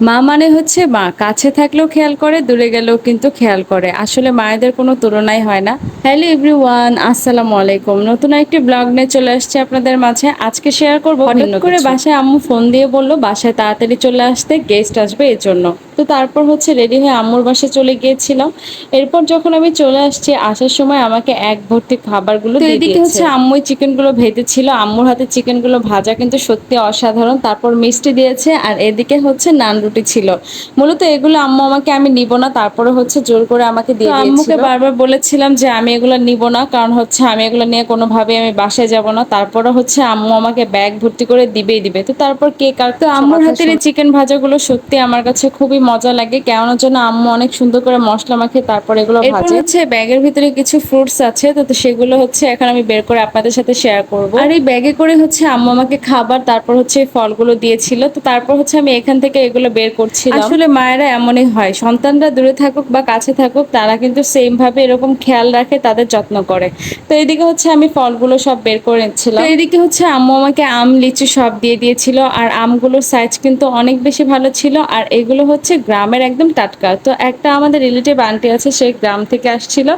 মা মানে হচ্ছে মা। কাছে থাকলেও খেয়াল করে দূরে গেলেও কিন্তু খেয়াল করে। আসলে মায়েদের কোনো তুলনাই হয় না। হ্যালো এভরিওয়ান আসসালামু আলাইকুম। নতুন একটি ব্লগ নিয়ে চলে আসছে আপনাদের মাঝে। আজকে শেয়ার করব করে বাসায় আম্মু ফোন দিয়ে বলল বাসায় তাড়াতাড়ি চলে আসতে গেস্ট আসবে এর জন্য তো তারপর হচ্ছে রেডি হয়ে আম্মুর বাসায় চলে গিয়েছিলাম। এরপর যখন আমি চলে আসছি আসার সময় আমাকে এক ভর্তি খাবারগুলো দিয়ে এদিকে দিয়েছে। হচ্ছে আম্মুই চিকেনগুলো ভেজেছিল। আম্মুর হাতে চিকেনগুলো ভাজা কিন্তু সত্যি অসাধারণ। তারপর মিষ্টি দিয়েছে আর এদিকে হচ্ছে নান রুটি ছিল। মূলত এগুলো আম্মু আমাকে আমি নিব না তারপরে হচ্ছে জোর করে আমাকে দিয়ে আম্মুকে বারবার বলেছিলাম যে আমি এগুলো নিব না কারণ হচ্ছে আমি এগুলো নিয়ে কোনোভাবে আমি বাসায় যাব না। তারপরে হচ্ছে আম্মু আমাকে ব্যাগ ভর্তি করে দিবেই দিবে। তো তারপর কে কার তো আম্মুর হাতের এই চিকেন ভাজাগুলো সত্যি আমার কাছে খুবই মজা লাগে কেমন জন্য আম্মু অনেক সুন্দর করে মশলা মাখিয়ে তারপর এগুলো ভাজে। হচ্ছে ব্যাগের ভিতরে কিছু ফ্রুটস আছে তো সেগুলো হচ্ছে এখন আমি বের করে আপনাদের সাথে শেয়ার করব। আর এই ব্যাগে করে হচ্ছে আম্মু আমাকে খাবার তারপর হচ্ছে ফলগুলো দিয়েছিল তো তারপর হচ্ছে আমি এখান থেকে এগুলো বের করছিলাম। আসলে মায়েরা এমনই হয় সন্তানরা দূরে থাকুক বা কাছে থাকুক তারা কিন্তু সেম ভাবে এরকম খেয়াল রাখে তাদের যত্ন করে। তো এদিকে হচ্ছে আমি ফলগুলো সব বের করে নিচ্ছিলাম। তো এদিকে হচ্ছে আম্মু আমাকে আম লিচু সব দিয়ে দিয়েছিল আর আমগুলোর সাইজ কিন্তু অনেক বেশি ভালো ছিল আর এগুলো হচ্ছে গ্রামের একদম টাটকা। তো একটা আমাদের রিলেটিভ আন্টি আছে সেই গ্রাম থেকে আসছিল।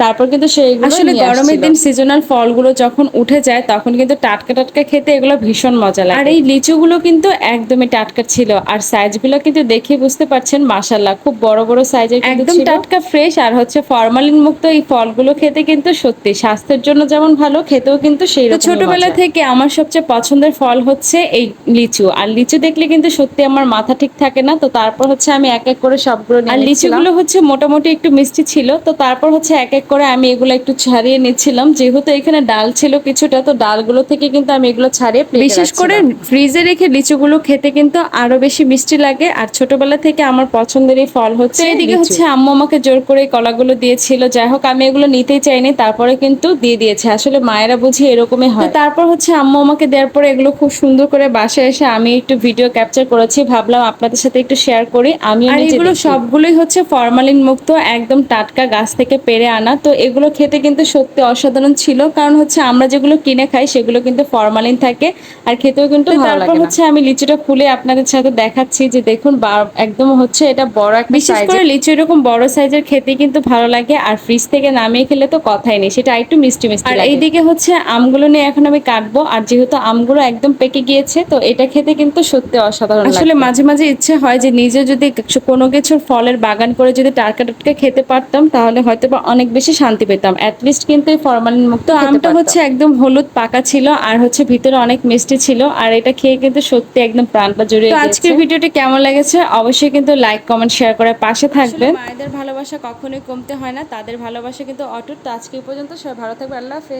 তারপর কিন্তু সেইগুলো আসলে গরমের দিন সিজনাল ফলগুলো যখন উঠে যায় তখন কিন্তু টাটকা টাটকা খেতে এগুলো ভীষণ মজা লাগে। আর এই লিচুগুলো কিন্তু একদমই টাটকা ছিল। আর সাইজগুলো কিন্তু দেখে বুঝতে পারছেন মাশাল্লাহ খুব বড় বড় সাইজের একদম টাটকা ফ্রেশ আর হচ্ছে ফরমালিন মুক্ত এই ফলগুলো খেতে কিন্তু সত্যি স্বাস্থ্যের জন্য যেমন ভালো খেতেও কিন্তু সেই ছোটবেলা থেকে আমার সবচেয়ে পছন্দের ফল হচ্ছে এই লিচু। আর লিচু দেখলে কিন্তু সত্যি আমার মাথা ঠিক থাকে না তো তারপর হচ্ছে আমি এক এক করে সবগুলো আর লিচুগুলো হচ্ছে মোটামুটি একটু মিষ্টি ছিল তো তারপর হচ্ছে এক এক করে আমি এগুলো একটু ছাড়িয়ে নিচ্ছিলাম। যেহেতু এখানে ডাল ছিল কিছুটা তো ডালগুলো থেকে কিন্তু আমি এগুলো ছাড়িয়ে বিশেষ করে ফ্রিজে রেখে লিচুগুলো খেতে কিন্তু আরও বেশি মিষ্টি লাগে। আর ছোটবেলা থেকে আমার পছন্দের এই ফল হচ্ছে এদিকে হচ্ছে আম্মু আমাকে জোর করে এই কলাগুলো দিয়েছিল। যাই হোক আমি এগুলো নিতেই চাইনি তারপরে কিন্তু দিয়ে দিয়েছে। আসলে মায়েরা বুঝি এরকমই হয়। তারপর হচ্ছে আম্মু আমাকে দেওয়ার পরে এগুলো খুব সুন্দর করে বাসায় এসে আমি একটু ভিডিও ক্যাপচার করেছি। ভাবলাম আপনাদের সাথে একটু শেয়ার করি। আমি আর এগুলো সবগুলোই হচ্ছে ফরমালিন মুক্ত একদম টাটকা গাছ থেকে পেরে আনা। তো এগুলো খেতে কিন্তু সত্যি অসাধারণ ছিল কারণ হচ্ছে আমরা যেগুলো কিনে খাই সেগুলো কিন্তু ফরমালিন থাকে আর খেতেও কিন্তু ভালো তারপর হচ্ছে আমি লিচুটা খুলে আপনাদের সাথে দেখাচ্ছি যে দেখুন একদম হচ্ছে এটা বড় একটা বিশেষ করে লিচু এরকম বড় সাইজের খেতে কিন্তু ভালো লাগে আর ফ্রিজ থেকে নামিয়ে খেলে তো কথাই নেই সেটা একটু মিষ্টি মিষ্টি আর এইদিকে হচ্ছে আমগুলো নিয়ে এখন আমি কাটবো আর যেহেতু আমগুলো একদম পেকে গিয়েছে তো এটা খেতে কিন্তু সত্যি অসাধারণ আসলে মাঝে মাঝে ইচ্ছে হয় যে নিজে যদি কোনো কিছুর ফলের বাগান করে যদি টাটকা টাটকা খেতে পারতাম তাহলে হয়তো বা অনেক বেশি শান্তি পেতাম। অ্যাটলিস্ট কিন্তু এই ফরমালিন মুক্ত আমটা হচ্ছে একদম হলুদ পাকা ছিল আর হচ্ছে ভিতরে অনেক মিষ্টি ছিল আর এটা খেয়ে কিন্তু সত্যি একদম প্রাণটা জুড়ে তো আজকের। ভিডিওটি কেমন লেগেছে? অবশ্যই কিন্তু লাইক কমেন্ট শেয়ার করে পাশে থাকবেন। মায়েদের ভালোবাসা কখনোই কমতে হয় না তাদের ভালোবাসা কিন্তু অটুট। তো আজকে পর্যন্ত সবাই ভালো থাকবে আল্লাহ হাফেজ।